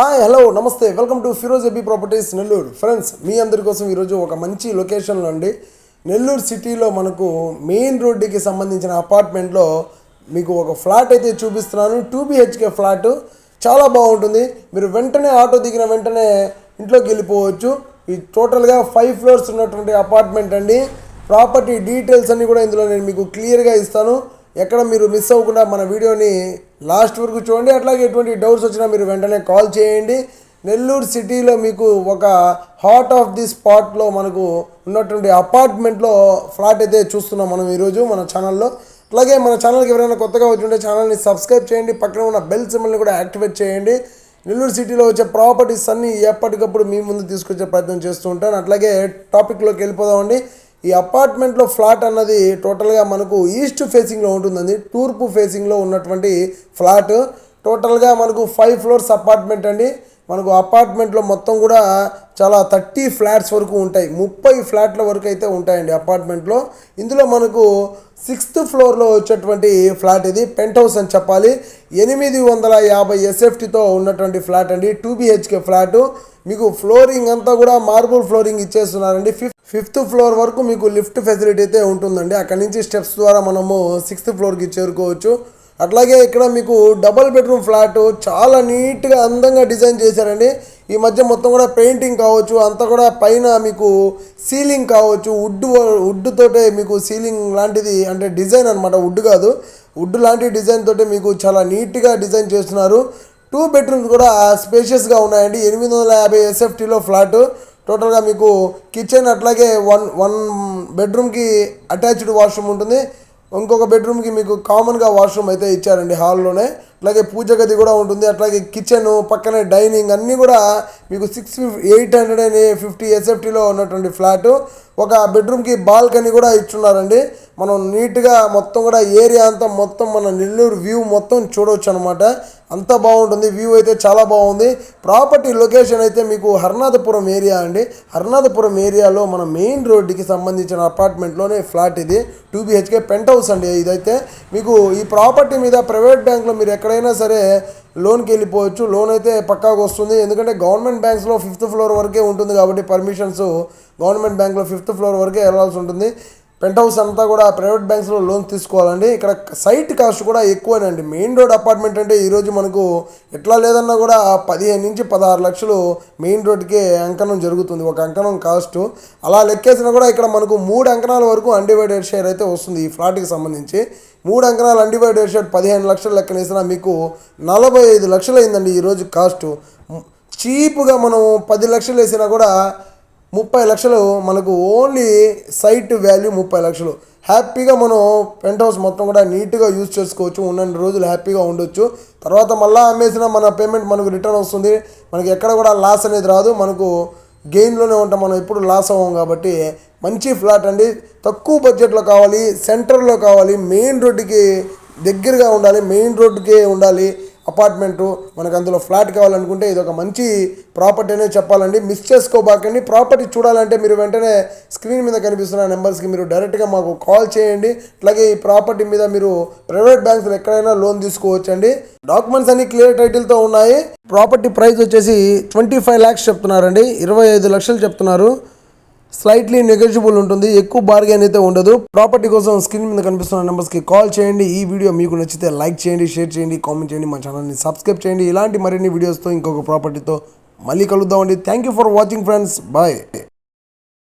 Hi hello నమస్తే. Welcome to Feroz A B properties Nellore friends మీ అందరి కోసం ఈరోజు ఒక మంచి లొకేషన్లో అండి నెల్లూరు సిటీలో మనకు మెయిన్ రోడ్డుకి సంబంధించిన అపార్ట్మెంట్లో మీకు ఒక ఫ్లాట్ అయితే చూపిస్తున్నాను. టూ బిహెచ్కే ఫ్లాట్ చాలా బాగుంటుంది. మీరు వెంటనే ఆటో దిగిన వెంటనే ఇంట్లోకి వెళ్ళిపోవచ్చు. ఈ టోటల్గా ఫైవ్ ఫ్లోర్స్ ఉన్నటువంటి అపార్ట్మెంట్ అండి. ప్రాపర్టీ డీటెయిల్స్ అన్నీ కూడా ఇందులో నేను మీకు క్లియర్గా ఇస్తాను. ఎక్కడ మీరు మిస్ అవ్వకుండా మన వీడియోని లాస్ట్ వరకు చూడండి. అట్లాగే ఎటువంటి డౌట్స్ వచ్చినా మీరు వెంటనే కాల్ చేయండి. నెల్లూరు సిటీలో మీకు ఒక హార్ట్ ఆఫ్ ది స్పాట్లో మనకు ఉన్నటువంటి అపార్ట్మెంట్లో ఫ్లాట్ అయితే చూస్తున్నాం మనం ఈరోజు మన ఛానల్లో అలాగే మన ఛానల్కి ఎవరైనా కొత్తగా వచ్చింటే ఛానల్ని సబ్స్క్రైబ్ చేయండి. పక్కన ఉన్న బెల్ సిమ్మల్ని కూడా యాక్టివేట్ చేయండి. నెల్లూరు సిటీలో వచ్చే ప్రాపర్టీస్ అన్నీ ఎప్పటికప్పుడు మీ ముందు తీసుకొచ్చే ప్రయత్నం చేస్తూ ఉంటాను. అట్లాగే టాపిక్లోకి వెళ్ళిపోదామండి. ఈ అపార్ట్మెంట్లో ఫ్లాట్ అన్నది టోటల్గా మనకు ఈస్ట్ ఫేసింగ్లో ఉంటుందండి. తూర్పు ఫేసింగ్లో ఉన్నటువంటి ఫ్లాట్ టోటల్గా మనకు ఫైవ్ ఫ్లోర్స్ అపార్ట్మెంట్ అండి. మనకు అపార్ట్మెంట్లో మొత్తం కూడా చాలా థర్టీ ఫ్లాట్స్ వరకు ఉంటాయి. ముప్పై ఫ్లాట్ల వరకు అయితే ఉంటాయండి అపార్ట్మెంట్లో ఇందులో మనకు సిక్స్త్ ఫ్లోర్లో వచ్చేటువంటి ఫ్లాట్ ఇది. పెంట్ హౌస్ అని చెప్పాలి. ఎనిమిది వందల యాభై ఎస్ఎఫ్టీతో ఉన్నటువంటి ఫ్లాట్ అండి. టూ బిహెచ్కే ఫ్లాటు మీకు ఫ్లోరింగ్ అంతా కూడా మార్బుల్ ఫ్లోరింగ్ ఇచ్చేస్తున్నారండి. ఫిఫ్త్ ఫ్లోర్ వరకు మీకు లిఫ్ట్ ఫెసిలిటీ అయితే ఉంటుందండి. అక్కడి నుంచి స్టెప్స్ ద్వారా మనము సిక్స్త్ ఫ్లోర్కి చేరుకోవచ్చు. అట్లాగే ఇక్కడ మీకు డబల్ బెడ్రూమ్ ఫ్లాట్ చాలా నీట్గా అందంగా డిజైన్ చేశారండి. ఈ మధ్య మొత్తం కూడా పెయింటింగ్ కావచ్చు అంతా కూడా పైన మీకు సీలింగ్ కావచ్చు. వుడ్ వుడ్ తోటే మీకు సీలింగ్ లాంటిది అంటే డిజైన్ అనమాట వుడ్ కాదు వుడ్ లాంటి డిజైన్ తోటే మీకు చాలా నీట్గా డిజైన్ చేస్తున్నారు. టూ బెడ్రూమ్స్ కూడా స్పేషియస్గా ఉన్నాయండి. ఎనిమిది వందల యాభై ఎస్ఎఫ్టీలో ఫ్లాట్. టోటల్గా మీకు కిచెన్ అట్లాగే వన్ వన్ బెడ్రూమ్కి అటాచ్డ్ వాష్రూమ్ ఉంటుంది. ఇంకొక బెడ్రూమ్కి మీకు కామన్గా వాష్రూమ్ అయితే ఇచ్చారండి హాల్లోనే. అట్లాగే పూజ గది కూడా ఉంటుంది. అట్లాగే కిచెన్ పక్కనే డైనింగ్ అన్నీ కూడా మీకు six eight hundred and fifty ఎస్ఎఫ్టీలో ఉన్నటువంటి ఫ్లాట్. ఒక బెడ్రూమ్కి బాల్కనీ కూడా ఇచ్చున్నారండి. మనం నీట్గా మొత్తం కూడా ఏరియా అంతా మొత్తం మన నెల్లూరు వ్యూ మొత్తం చూడవచ్చు అనమాట అంత బాగుంటుంది. వ్యూ అయితే చాలా బాగుంది. ప్రాపర్టీ లొకేషన్ అయితే మీకు హర్నాథపురం ఏరియా అండి. హర్నాథపురం ఏరియాలో మన మెయిన్ రోడ్డుకి సంబంధించిన అపార్ట్మెంట్లోనే ఫ్లాట్ ఇది. టూ బిహెచ్కే పెంట్ హౌస్ అండి ఇదైతే. మీకు ఈ ప్రాపర్టీ మీద ప్రైవేట్ బ్యాంక్లో మీరు ఎక్కడైనా సరే లోన్కి వెళ్ళిపోవచ్చు. లోన్ అయితే పక్కాగా వస్తుంది. ఎందుకంటే గవర్నమెంట్ బ్యాంక్స్లో ఫిఫ్త్ ఫ్లోర్ వరకే ఉంటుంది కాబట్టి పర్మిషన్స్ గవర్నమెంట్ బ్యాంక్లో ఫిఫ్త్ ఫ్లోర్ వరకే వెళ్ళాల్సి ఉంటుంది. పెంట్ హౌస్ అంతా కూడా ప్రైవేట్ బ్యాంక్స్లో లోన్ తీసుకోవాలండి. ఇక్కడ సైట్ కాస్ట్ కూడా ఎక్కువనండి. మెయిన్ రోడ్ అపార్ట్మెంట్ అంటే ఈరోజు మనకు ఎట్లా లేదన్నా కూడా పదిహేను నుంచి పదహారు లక్షలు మెయిన్ రోడ్కే అంకణం జరుగుతుంది. ఒక అంకణం కాస్ట్. అలా లెక్కేసినా కూడా ఇక్కడ మనకు మూడు అంకణాల వరకు అన్డివైడెడ్ షేర్ అయితే వస్తుంది ఈ ఫ్లాట్కి సంబంధించి. మూడు అంకణాలు అన్డివైడెడ్ షేర్ పదిహేను లక్షలు లెక్కనేసినా మీకు నలభై ఐదు లక్షలు అయిందండి ఈరోజు కాస్ట్. చీప్గా మనం పది లక్షలు వేసినా కూడా ముప్పై లక్షలు మనకు ఓన్లీ సైట్ వాల్యూ ముప్పై లక్షలు. హ్యాపీగా మనం పెంట్ హౌస్ మొత్తం కూడా నీట్గా యూజ్ చేసుకోవచ్చు ఉన్నన్ని రోజులు హ్యాపీగా ఉండొచ్చు. తర్వాత మళ్ళీ అమ్మేసిన మన పేమెంట్ మనకు రిటర్న్ వస్తుంది. మనకి ఎక్కడ కూడా లాస్ అనేది రాదు. మనకు గెయిన్లోనే ఉంటాం. మనం ఎప్పుడు లాస్ అవ్వం కాబట్టి మంచి ఫ్లాట్ అండి. తక్కువ బడ్జెట్లో కావాలి సెంటర్లో కావాలి మెయిన్ రోడ్డుకి దగ్గరగా ఉండాలి మెయిన్ రోడ్డుకే ఉండాలి. అపార్ట్మెంటు మనకు అందులో ఫ్లాట్ కావాలనుకుంటే ఇది ఒక మంచి ప్రాపర్టీ అనే చెప్పాలండి. మిస్ చేసుకోబాకండి. ప్రాపర్టీ చూడాలంటే మీరు వెంటనే స్క్రీన్ మీద కనిపిస్తున్న నెంబర్స్కి మీరు డైరెక్ట్గా మాకు కాల్ చేయండి. అట్లాగే ఈ ప్రాపర్టీ మీద మీరు ప్రైవేట్ బ్యాంక్స్లో ఎక్కడైనా లోన్ తీసుకోవచ్చండి. డాక్యుమెంట్స్ అన్ని క్లియర్ టైటిల్తో ఉన్నాయి. ప్రాపర్టీ ప్రైస్ వచ్చేసి ట్వంటీ ఫైవ్ ల్యాక్స్ చెప్తున్నారండి. ఇరవై ఐదు లక్షలు చెప్తున్నారు. స్లైట్లీ నెగోషియబుల్ ఉంటుంది. ఎక్కువ బార్గెన్ అయితే ఉండదు. ప్రాపర్టీ కోసం స్క్రీన్ మీద కనిపిస్తున్న నెంబర్స్కి కాల్ చేయండి. ఈ వీడియో మీకు నచ్చితే లైక్ చేయండి షేర్ చేయండి కామెంట్ చేయండి. మా ఛానల్ని సబ్స్క్రైబ్ చేయండి. ఇలాంటి మరిన్ని వీడియోస్తో ఇంకొక ప్రాపర్టీతో మళ్ళీ కలుద్దామండి. Thank you for watching friends bye